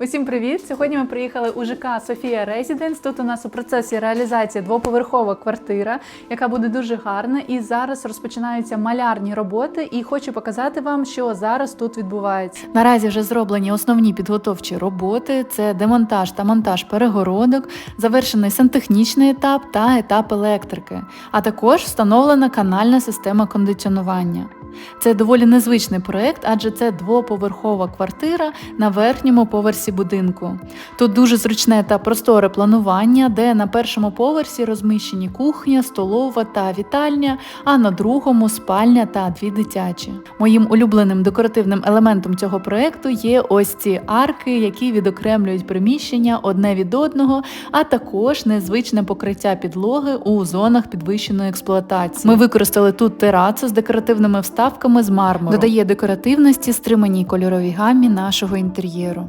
Усім привіт! Сьогодні ми приїхали у ЖК Софія Резіденс. Тут у нас у процесі реалізації двоповерхова квартира, яка буде дуже гарна. І зараз розпочинаються малярні роботи. І хочу показати вам, що зараз тут відбувається. Наразі вже зроблені основні підготовчі роботи: це демонтаж та монтаж перегородок, завершений сантехнічний етап та етап електрики, а також встановлена канальна система кондиціонування. Це доволі незвичний проект, адже це двоповерхова квартира на верхньому поверсі будинку. Тут дуже зручне та просторе планування, де на першому поверсі розміщені кухня, столова та вітальня, а на другому спальня та дві дитячі. Моїм улюбленим декоративним елементом цього проекту є ось ці арки, які відокремлюють приміщення одне від одного, а також незвичне покриття підлоги у зонах підвищеної експлуатації. Ми використали тут терацу з декоративними вставками з мармуру. Додає декоративності стриманій кольоровій гамі нашого інтер'єру.